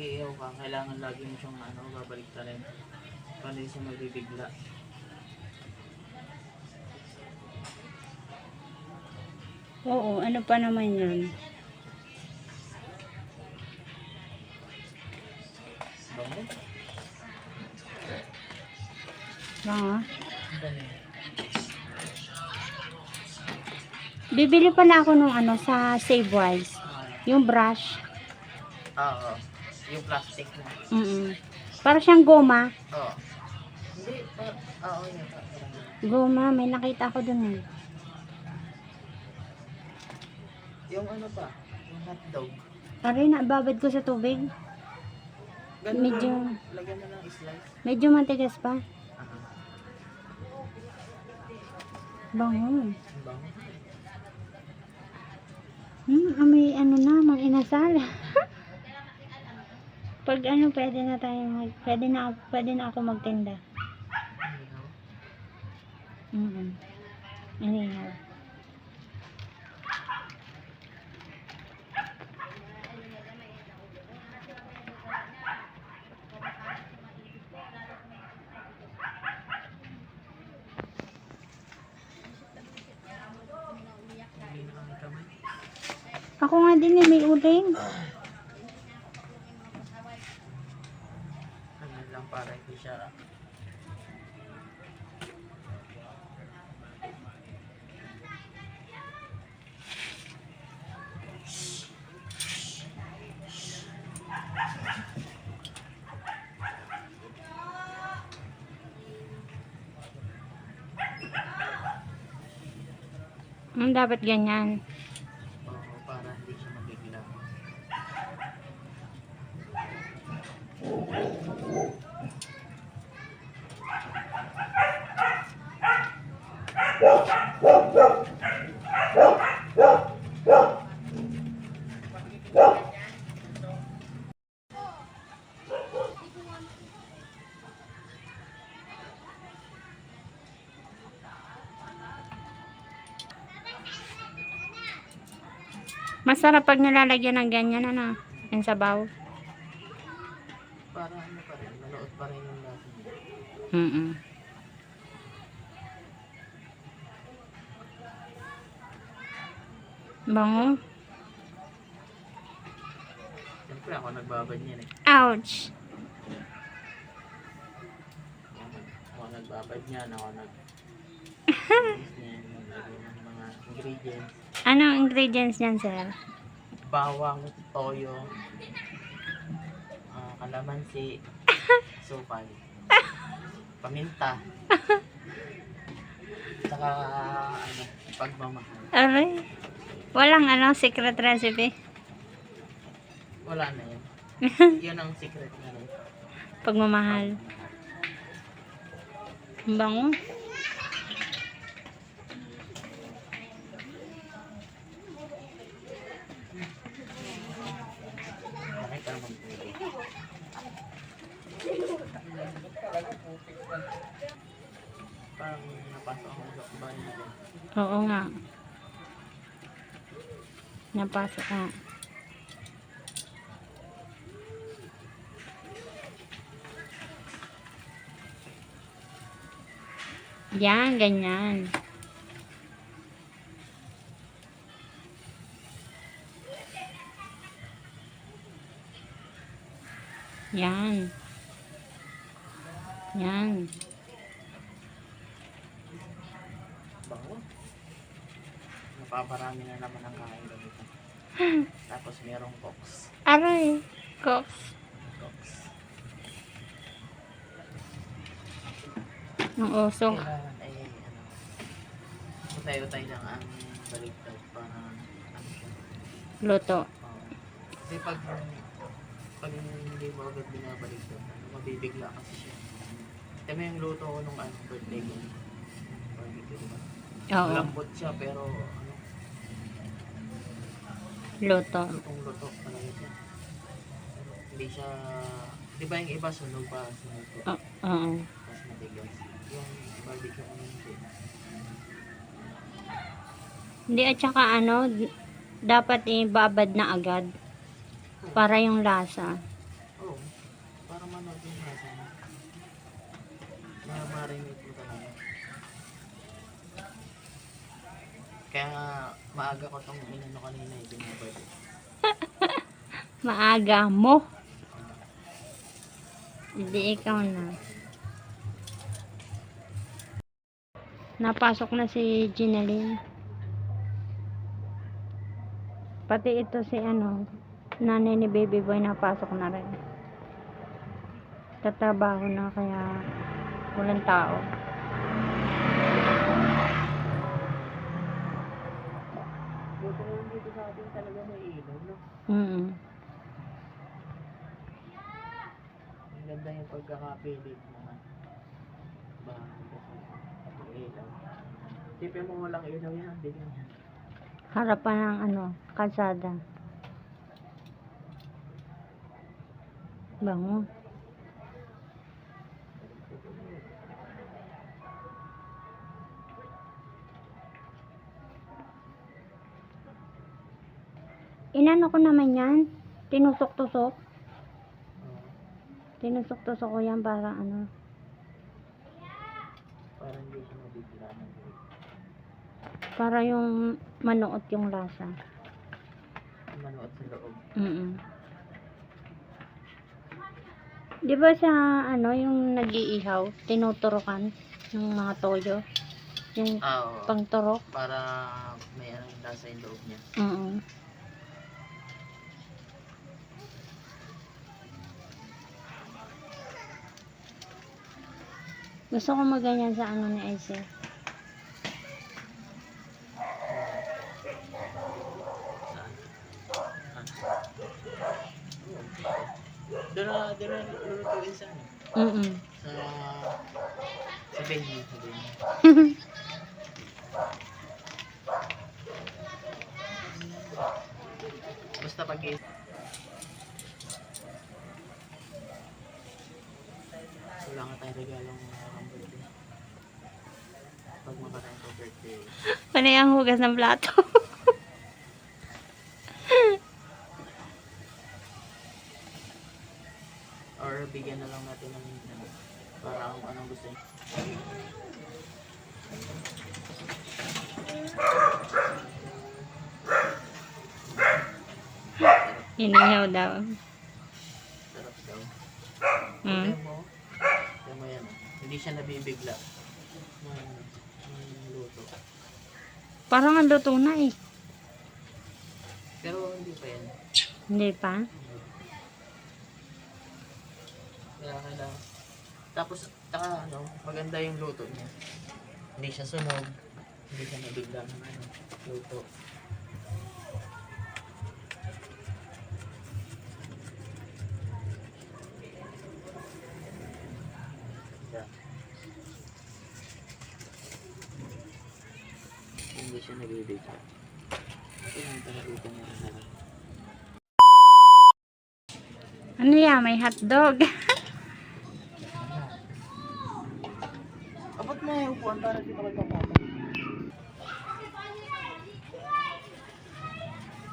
Mag-iiyaw ka, kailangan lagi mo siyang ano, babalik ta rin. Paano siya magbibigla. Oo, ano pa naman yan? Bango? Dali. Bibili pala ako nung ano sa Savewise. Ah, Yung brush. Oo. Yung plastic na. Mm Para siyang goma. Oo. Hindi, pa, oo yun. parang yun. Goma, may nakita ako dun eh. Yung ano pa, yung hotdog. Aray, nababad ko sa tubig. Ganun Medyo- lang. Lagyan mo ng slice. Medyo matigas pa. Aha. Bango. Ang bango. Hmm, amoy ano na, mga inasal. Pag ano, pwede na tayo mag, pwede na, pwede na ako magtinda. Mm Anyhow. Kami kamay. Ako nga din eh, may uling. Hmm, dapat ganyan. Para hindi siya mabigla. Masarap pag nilalagyan ng ganyan, ano, yung sabaw. Para ano pa rin, manood pa rin yung lasa. Mm Bango. Siyempre ako nagbabad niyan eh. Ouch. Ako, nag- ako nag ng mga ingredients. Anong ingredients niyan, sir? Bawang, toyo, ah, kalamansi, sukal, paminta, saka ano, pagmamahal. Aray. Walang ano, secret recipe. Wala na yun. Yun ang secret na rin. Pagmamahal. Ang bango. Bakit ka naman pwede? Parang napasok ako sa bahay nila. Oo nga. Napasok nga. Yan, ganyan. Yan. Yan. Napaparami na naman ang ganito. Tapos merong box. Aray. Cooks. Box. Ang usok. Kailangan ay ano. Utay-utay lang ang baligtad para ano siya. Luto. Oo. Kasi pag pag hindi mo agad binabaligtad, ano, mabibigla kasi siya. Ito mo yung luto ko nung ano, birthday ko. Barbecue, diba? Oo. Lambot siya pero ano, Luto. lutong luto talaga siya. Hindi siya, di ba yung iba sunog pa, sunog po. Oo. Oo. Tapos matigas. Yung barbecue ko hindi. Hindi at saka ano, dapat ibabad na agad. Para yung lasa. Oo. Para manood yung lasa. Na marinate mo talaga. Kaya nga, maaga ko tong inano kanina eh, binabad. Maaga mo. Hindi ikaw na. Napasok na si Ginaline. Pati ito si ano, nanay ni baby boy napasok na rin. Tatrabaho na kaya walang tao. Nga dito sa atin talaga may ilaw, no? Mm Ang ganda yung pagkakapilit na bahay kasi may ilaw. Tipin mo walang ilaw yan, hindi ganyan. Harapan ng ano, kalsada. Bango. Inano ko naman yan. Tinusok-tusok. Tinusok-tusok ko yan para ano. parang hindi siya mabibila ng Para yung manuot yung lasa. manood sa loob. Mm Di ba sa ano, yung nag-iihaw, tinuturokan ng mga toyo? Yung Ah, pangturok? Para may anong lasa yung loob niya. Mm Gusto ko maganyan sa ano ni Eze. Saan? Ah. Doon na, doon na lulutuin sa ano? Mm Sa... Sa venue. Basta pag wala nga tayong regalong uh, birthday. Pag makatayin ko birthday. Panay ang hugas ng plato. Or bigyan na lang natin ng para kung anong gusto niya. Inihaw daw. Sarap daw. Mm. Tignan mo. Tignan mo yan. Hindi siya nabibigla. Ng, ng luto. Parang ang luto na eh. Pero hindi pa yan. Hindi pa? Kaya kailangan. Tapos, taka, ano, maganda yung luto niya. Hindi siya sunog. Hindi siya nabigla ng ano, luto. Lang. Ano yan? May hotdog. Abot mo yung upuan para di pa kayo papapa.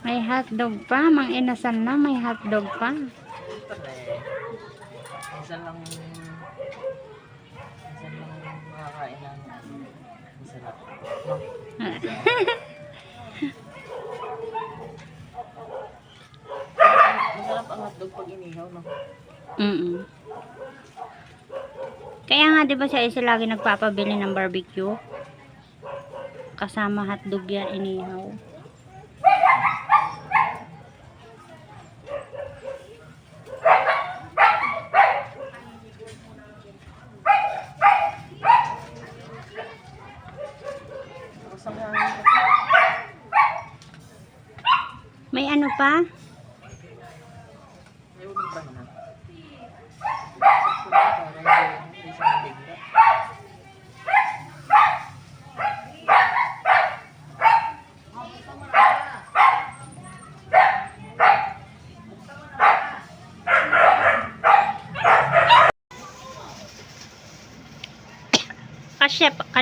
May hotdog pa. Mang inasal na. May hotdog pa. Minsan lang, minsan lang makakain ng masarap. Hotdog pag inihaw, no? Mm Kaya nga 'di ba siya isa lagi nagpapabili ng barbecue? Kasama hotdog yan inihaw. May ano pa?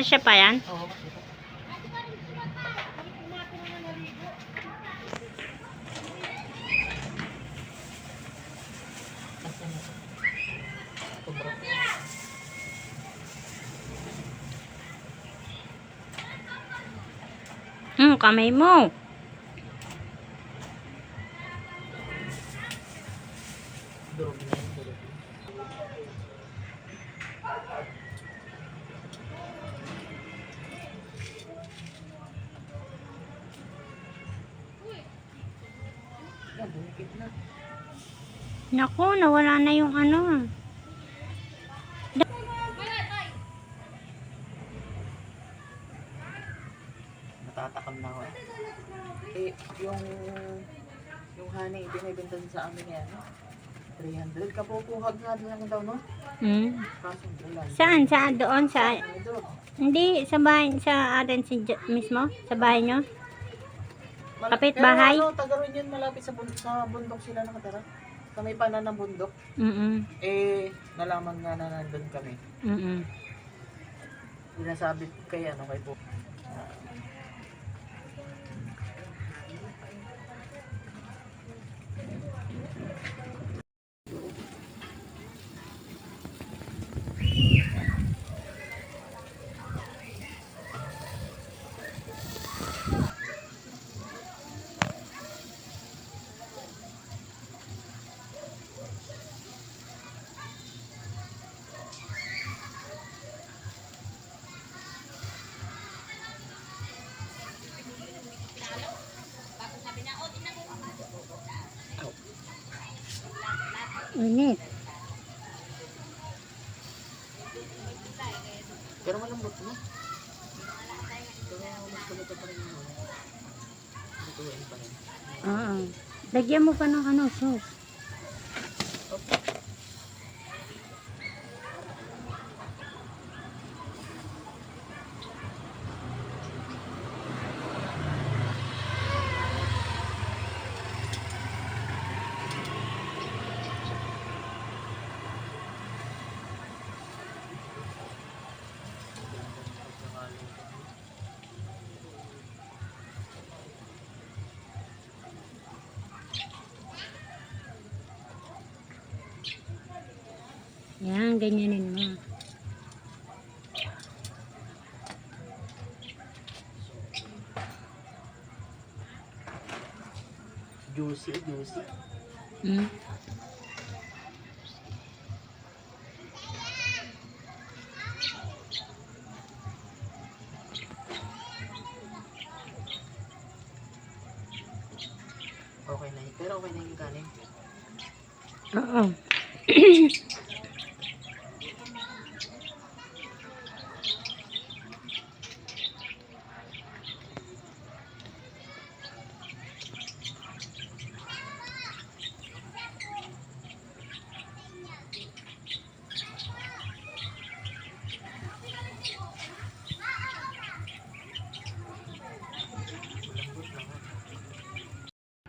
Kasya pa yan? Oo. Hmm, kamay mo. Yan, dumikit na. Naku, nawala na yung ano. Natatakam na ako. eh. Yung yung honey, binibenta sa amin yan. 300. Kapupuhag nga lang daw, no? Hmm. Ulan. Saan? Saan? Doon? Sa... Hindi, sa bahay, sa atin si mismo? Sa bahay nyo? Kapit bahay? Pero ano, Tagaroon yun, malapit sa, bundok, sa bundok sila nakatara. Sa may panan ng bundok. Mm-mm. Eh, nalaman nga na nandun kami. Mm-mm. Sinasabi kay ano, kay po. Init. Pero malambot rin. Oo. Lagyan mo pa ng ano, sauce. Yan, ganyanin mo. Juicy, juicy. Mm. Okay na yun. Pero okay na yung kanin. Oo.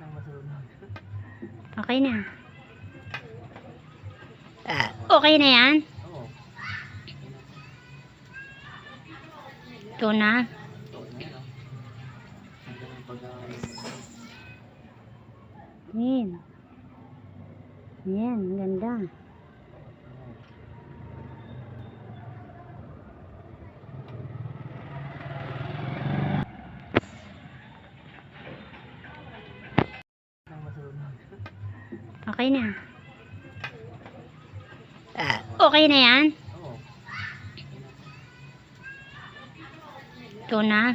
Malambot lang. ha. Ang masunod. Okay na. Ah, okay na yan? Ito na yun. oh. Ang ganun pag-aalis. Yan. Yan, ang ganda. Ang masunod. Okay na. Ah, okay na yan? Oo. Ito na.